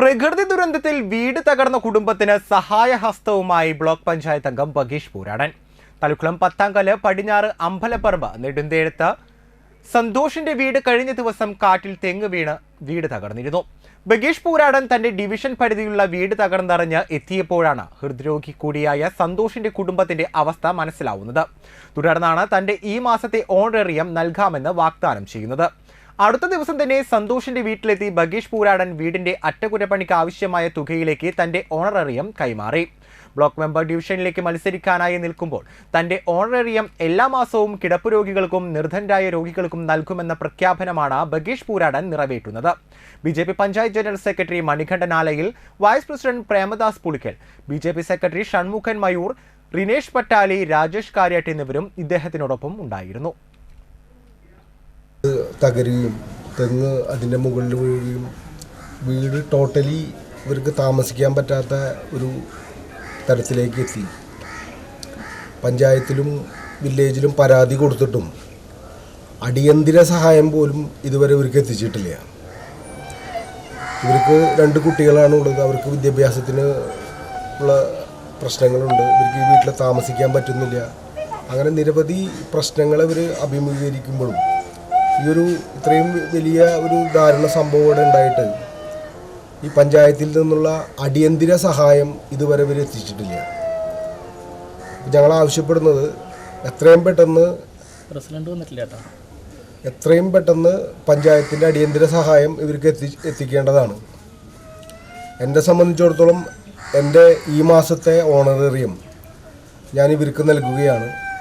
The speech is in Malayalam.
പ്രകൃതി ദുരന്തത്തിൽ വീട് തകർന്ന കുടുംബത്തിന് സഹായഹസ്തവുമായി ബ്ലോക്ക് പഞ്ചായത്ത് അംഗം ബഗീഷ് പൂരാടൻ. തലക്കുളം പത്താംകൽ പടിഞ്ഞാറ് അമ്പലപ്പറമ്പ് നെടുന്തേഴത്ത് സന്തോഷിന്റെ വീട് കഴിഞ്ഞ ദിവസം കാറ്റിൽ തെങ്ങ് വീണ് വീട് തകർന്നിരുന്നു. ബഗീഷ് പൂരാടൻ തന്റെ ഡിവിഷൻ പരിധിയിലുള്ള വീട് തകർന്നറിഞ്ഞ് എത്തിയപ്പോഴാണ് ഹൃദ്രോഗി കൂടിയായ സന്തോഷിന്റെ കുടുംബത്തിന്റെ അവസ്ഥ മനസ്സിലാവുന്നത്. തുടർന്നാണ് തന്റെ ഈ മാസത്തെ ഓണറേറിയം നൽകാമെന്ന് വാഗ്ദാനം ചെയ്യുന്നത്. അടുത്ത ദിവസം തന്നെ സന്തോഷിന്റെ വീട്ടിലെത്തി ബഗീഷ് പൂരാടൻ വീടിന്റെ അറ്റകുറ്റപ്പണിക്ക് ആവശ്യമായ തുകയിലേക്ക് തന്റെ ഓണറേറിയം കൈമാറി. ബ്ലോക്ക് മെമ്പർ ഡിവിഷനിലേക്ക് മത്സരിക്കാനായി നിൽക്കുമ്പോൾ തന്റെ ഓണറേറിയം എല്ലാ മാസവും കിടപ്പ് രോഗികൾക്കും നിർധനരായ രോഗികൾക്കും നൽകുമെന്ന പ്രഖ്യാപനമാണ് Bageesh Pooradan നിറവേറ്റുന്നത്. B J P panchayat general secretary Manikandan Alayil vice president Premadas Pulikkal B J P secretary Shanmukhan Mayoor Rinesh Pattali Rajesh Kariyattu എന്നിവരും ഇദ്ദേഹത്തിനോടൊപ്പം ഉണ്ടായിരുന്നു. തകരുകയും തെങ്ങ് അതിന്റെ മുകളിൽ വീഴുകയും വീട് ടോട്ടലി ഇവർക്ക് താമസിക്കാൻ പറ്റാത്ത ഒരു തരത്തിലേക്ക് എത്തി. പഞ്ചായത്തിലും വില്ലേജിലും പരാതി കൊടുത്തിട്ടും അടിയന്തര സഹായം പോലും ഇതുവരെ ഇവർക്ക് എത്തിച്ചിട്ടില്ല. ഇവർക്ക് രണ്ട് കുട്ടികളാണ് ഉള്ളത്. അവർക്ക് വിദ്യാഭ്യാസത്തിന് ഉള്ള പ്രശ്നങ്ങളുണ്ട്. ഇവർക്ക് ഈ വീട്ടിൽ താമസിക്കാൻ പറ്റുന്നില്ല. അങ്ങനെ നിരവധി പ്രശ്നങ്ങൾ ഇവർ അഭിമുഖീകരിക്കുമ്പോഴും ഈ ഒരു ഇത്രയും വലിയ ഒരു ദാരുണ സംഭവം ഇവിടെ ഉണ്ടായിട്ട് ഈ പഞ്ചായത്തിൽ നിന്നുള്ള അടിയന്തര സഹായം ഇതുവരെ ഇവർ എത്തിച്ചിട്ടില്ല. ഞങ്ങൾ ആവശ്യപ്പെടുന്നത് എത്രയും പെട്ടെന്ന് പ്രസിഡന്റ് വന്നിട്ടില്ല കേട്ടോ. എത്രയും പെട്ടെന്ന് പഞ്ചായത്തിന്റെ അടിയന്തര സഹായം ഇവർക്ക് എത്തി എത്തിക്കേണ്ടതാണ്. എന്നെ സംബന്ധിച്ചിടത്തോളം എന്റെ ഈ മാസത്തെ ഓണറേറിയം ഞാൻ ഇവർക്ക് നൽകുകയാണ്.